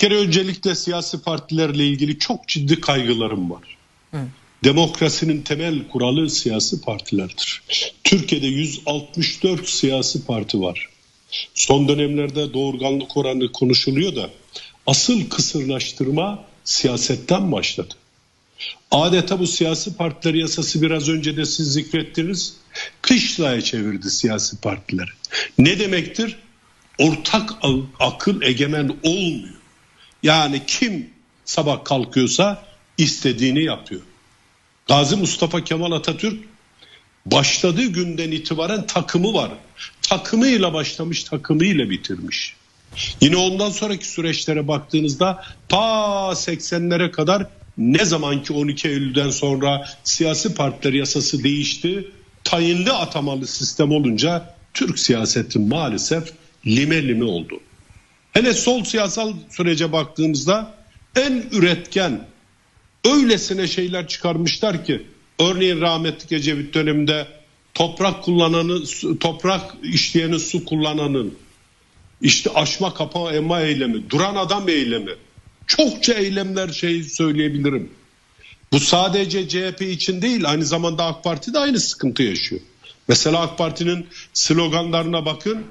Bir kere öncelikle siyasi partilerle ilgili çok ciddi kaygılarım var. Demokrasinin temel kuralı siyasi partilerdir. Türkiye'de 164 siyasi parti var. Son dönemlerde doğurganlık oranı konuşuluyor da asıl kısırlaştırma siyasetten başladı. Adeta bu siyasi partiler yasası biraz önce de siz zikrettiniz. Kışlaya çevirdi siyasi partileri. Ne demektir? Ortak akıl egemen olmuyor. Yani kim sabah kalkıyorsa istediğini yapıyor. Gazi Mustafa Kemal Atatürk başladığı günden itibaren takımı var. Takımıyla başlamış, takımıyla bitirmiş. Yine ondan sonraki süreçlere baktığınızda ta 80'lere kadar ne zaman ki 12 Eylül'den sonra siyasi partiler yasası değişti, tayinli atamalı sistem olunca Türk siyaseti maalesef lime lime oldu. Hele sol siyasal sürece baktığımızda en üretken öylesine şeyler çıkarmışlar ki örneğin rahmetli Ecevit döneminde toprak kullananı toprak işleyenin su kullananın işte aşma kapa emma eylemi duran adam eylemi çokça eylemler şey söyleyebilirim. Bu sadece CHP için değil aynı zamanda AK Parti de aynı sıkıntı yaşıyor. Mesela AK Parti'nin sloganlarına bakın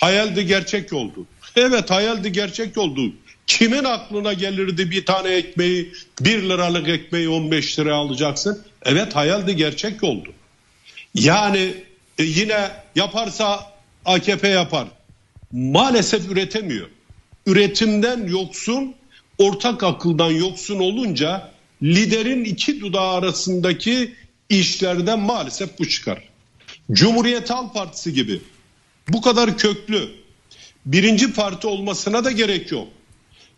hayaldi gerçek oldu. Evet hayaldi gerçek oldu. Kimin aklına gelirdi bir tane ekmeği bir liralık ekmeği 15 liraya alacaksın? Evet hayaldi gerçek oldu. Yani e, yine yaparsa AKP yapar. Maalesef üretemiyor. Üretimden yoksun, ortak akıldan yoksun olunca liderin iki dudağı arasındaki işlerden maalesef bu çıkar. Cumhuriyet Halk Partisi gibi bu kadar köklü birinci parti olmasına da gerek yok.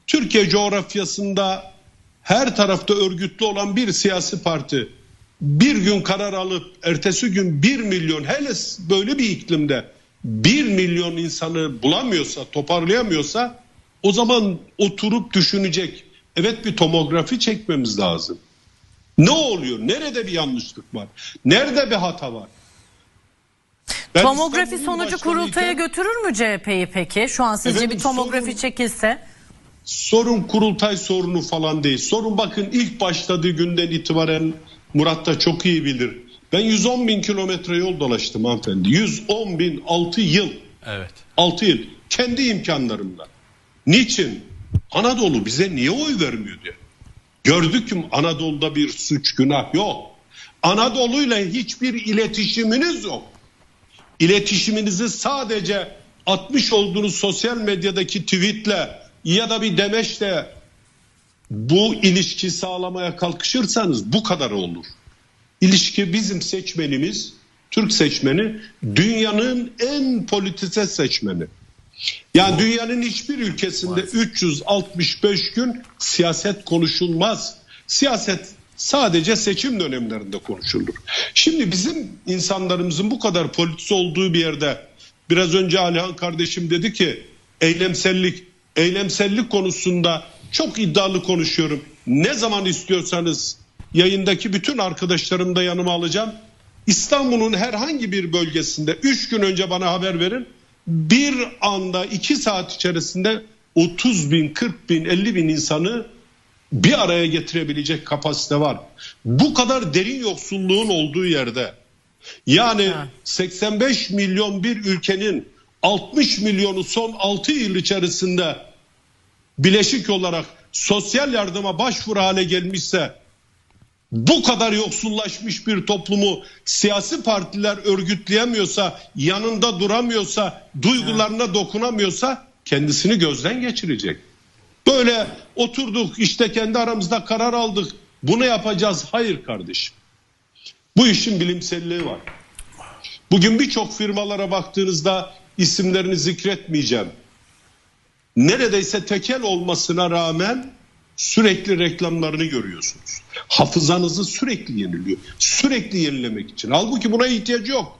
Türkiye coğrafyasında her tarafta örgütlü olan bir siyasi parti bir gün karar alıp ertesi gün bir milyon hele böyle bir iklimde bir milyon insanı bulamıyorsa toparlayamıyorsa o zaman oturup düşünecek. Evet bir tomografi çekmemiz lazım. Ne oluyor? Nerede bir yanlışlık var? Nerede bir hata var? Ben tomografi sonucu kurultaya götürür mü CHP'yi peki? Şu an sizce Efendim, bir tomografi sorun- çekilse? Sorun kurultay sorunu falan değil. Sorun bakın ilk başladığı günden itibaren Murat da çok iyi bilir. Ben 110 bin kilometre yol dolaştım hanımefendi. 110 bin 6 yıl. Evet. 6 yıl. Kendi imkanlarımla. Niçin? Anadolu bize niye oy vermiyor diye. Gördük ki Anadolu'da bir suç günah yok. Anadolu'yla hiçbir iletişiminiz yok. İletişiminizi sadece atmış olduğunuz sosyal medyadaki tweetle ya da bir demeçle bu ilişki sağlamaya kalkışırsanız bu kadar olur. İlişki bizim seçmenimiz, Türk seçmeni dünyanın en politize seçmeni. Yani dünyanın hiçbir ülkesinde 365 gün siyaset konuşulmaz. Siyaset sadece seçim dönemlerinde konuşulur. Şimdi bizim insanlarımızın bu kadar politize olduğu bir yerde biraz önce Alihan kardeşim dedi ki eylemsellik, eylemsellik konusunda çok iddialı konuşuyorum. Ne zaman istiyorsanız yayındaki bütün arkadaşlarımı da yanıma alacağım. İstanbul'un herhangi bir bölgesinde 3 gün önce bana haber verin. Bir anda 2 saat içerisinde 30 bin, 40 bin, 50 bin insanı bir araya getirebilecek kapasite var. Bu kadar derin yoksulluğun olduğu yerde yani Ha. 85 milyon bir ülkenin 60 milyonu son 6 yıl içerisinde bileşik olarak sosyal yardıma başvuru hale gelmişse bu kadar yoksullaşmış bir toplumu siyasi partiler örgütleyemiyorsa, yanında duramıyorsa, duygularına dokunamıyorsa kendisini gözden geçirecek. Böyle oturduk işte kendi aramızda karar aldık. Bunu yapacağız. Hayır kardeşim. Bu işin bilimselliği var. Bugün birçok firmalara baktığınızda isimlerini zikretmeyeceğim. Neredeyse tekel olmasına rağmen sürekli reklamlarını görüyorsunuz. Hafızanızı sürekli yeniliyor. Sürekli yenilemek için. Halbuki buna ihtiyacı yok.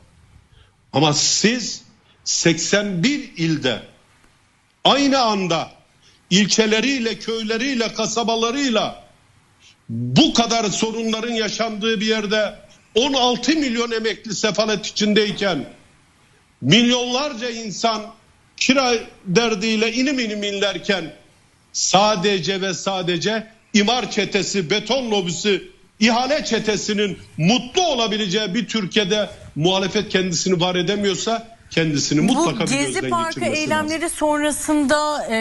Ama siz 81 ilde aynı anda ilçeleriyle, köyleriyle, kasabalarıyla bu kadar sorunların yaşandığı bir yerde 16 milyon emekli sefalet içindeyken milyonlarca insan kira derdiyle inim inim inlerken sadece ve sadece imar çetesi, beton lobisi, ihale çetesinin mutlu olabileceği bir Türkiye'de muhalefet kendisini var edemiyorsa kendisini mutlaka Bu bir Gezi gözden Parkı geçirmesi eylemleri lazım. sonrasında e,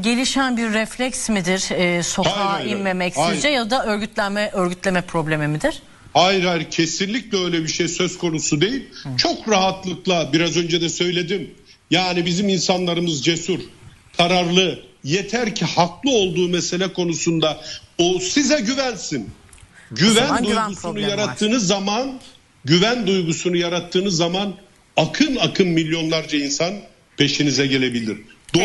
gelişen bir refleks midir? E, sokağa Hayır, hayır, inmemek hayır. sizce ya da örgütlenme örgütleme problemi midir? Hayır hayır kesinlikle öyle bir şey söz konusu değil. Çok rahatlıkla biraz önce de söyledim. Yani bizim insanlarımız cesur, kararlı. Yeter ki haklı olduğu mesele konusunda o size güvensin. Güven zaman güven duygusunu problemi var. yarattığınız zaman, güven duygusunu yarattığınız zaman akın akın milyonlarca insan peşinize gelebilir.